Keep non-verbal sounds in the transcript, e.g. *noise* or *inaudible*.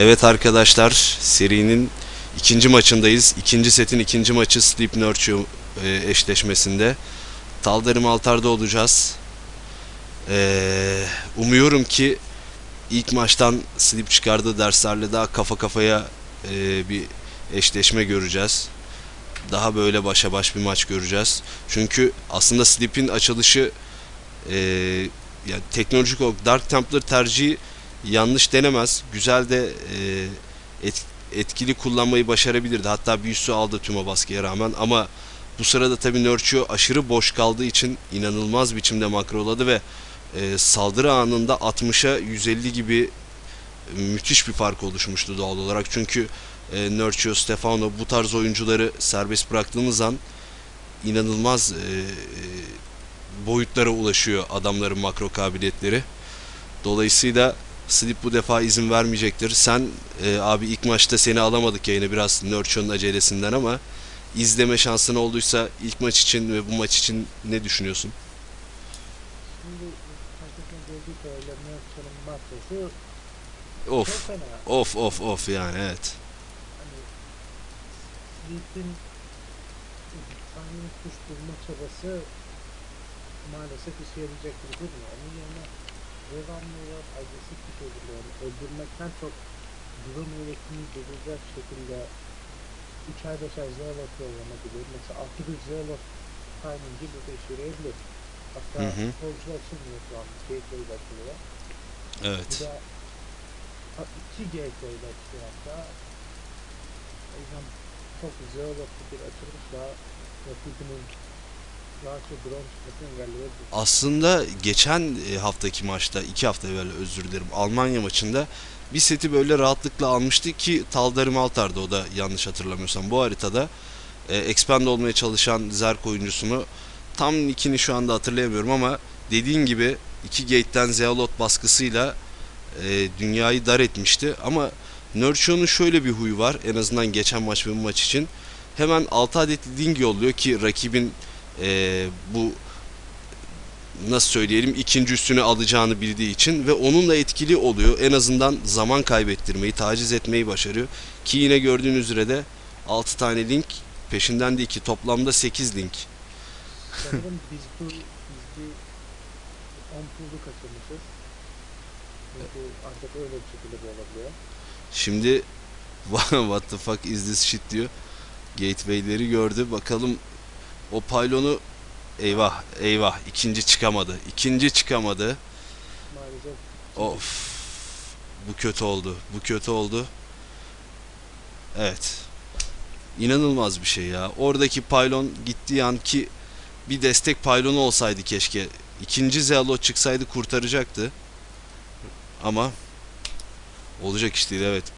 Evet arkadaşlar serinin ikinci maçındayız. İkinci setin ikinci maçı Sleep Nurture e, eşleşmesinde. Taldarım altarda olacağız. Ee, umuyorum ki ilk maçtan Sleep çıkardığı derslerle daha kafa kafaya e, bir eşleşme göreceğiz. Daha böyle başa baş bir maç göreceğiz. Çünkü aslında Sleep'in açılışı e, yani teknolojik olarak Dark Templar tercihi yanlış denemez. Güzel de e, et- etkili kullanmayı başarabilirdi. Hatta bir üssü aldı tüm o baskıya rağmen ama bu sırada tabii Nurture aşırı boş kaldığı için inanılmaz biçimde makroladı ve e, saldırı anında 60'a 150 gibi müthiş bir fark oluşmuştu doğal olarak. Çünkü e, Nurture, Stefano bu tarz oyuncuları serbest bıraktığımız an inanılmaz e, e, boyutlara ulaşıyor adamların makro kabiliyetleri. Dolayısıyla Slip bu defa izin vermeyecektir. Sen e, abi ilk maçta seni alamadık yayına biraz Nurture'un acelesinden ama izleme şansın olduysa ilk maç için ve bu maç için ne düşünüyorsun? Şimdi makrosu Of of of of yani evet. Hani Sleep'in sahnenin kuş bulma çabası maalesef işe yarayacak gibi durmuyor. Onun yerine olarak agresif bir şekilde yani öldürmekten çok drone üretimini durduracak şekilde 3'er 5'er zealot yollanabilir. Mesela 6 bir zealot timingi burada işe yarayabilir. Hatta futbolcular açılmıyor şu an. Gateway açılıyor. Evet. Bir de iki gateway açılıyor hatta. O yüzden çok zealotlu bir açılışla rakibinin Aslında geçen e, haftaki maçta, iki hafta evvel özür dilerim, Almanya maçında bir seti böyle rahatlıkla almıştı ki Taldarim Altar'da o da yanlış hatırlamıyorsam. Bu haritada e, expand olmaya çalışan Zerk oyuncusunu tam nickini şu anda hatırlayamıyorum ama dediğin gibi iki gate'den Zealot baskısıyla e, dünyayı dar etmişti. Ama Nurture'un şöyle bir huyu var en azından geçen maç ve bu maç için. Hemen 6 adet ding yolluyor ki rakibin e, bu nasıl söyleyelim ikinci üstünü alacağını bildiği için ve onunla etkili oluyor. En azından zaman kaybettirmeyi, taciz etmeyi başarıyor. Ki yine gördüğünüz üzere de 6 tane link peşinden de 2 toplamda 8 link. Sanırım biz bu biz bir 10 pulu kaçırmışız. Çünkü ancak öyle bir şekilde bu olabiliyor. Şimdi *laughs* what the fuck is this shit diyor. Gateway'leri gördü. Bakalım o paylonu eyvah eyvah ikinci çıkamadı. İkinci çıkamadı. Maalesef Of. Bu kötü oldu. Bu kötü oldu. Evet. İnanılmaz bir şey ya. Oradaki paylon gittiği an ki bir destek paylonu olsaydı keşke. İkinci Zealot çıksaydı kurtaracaktı. Ama olacak iş değil evet.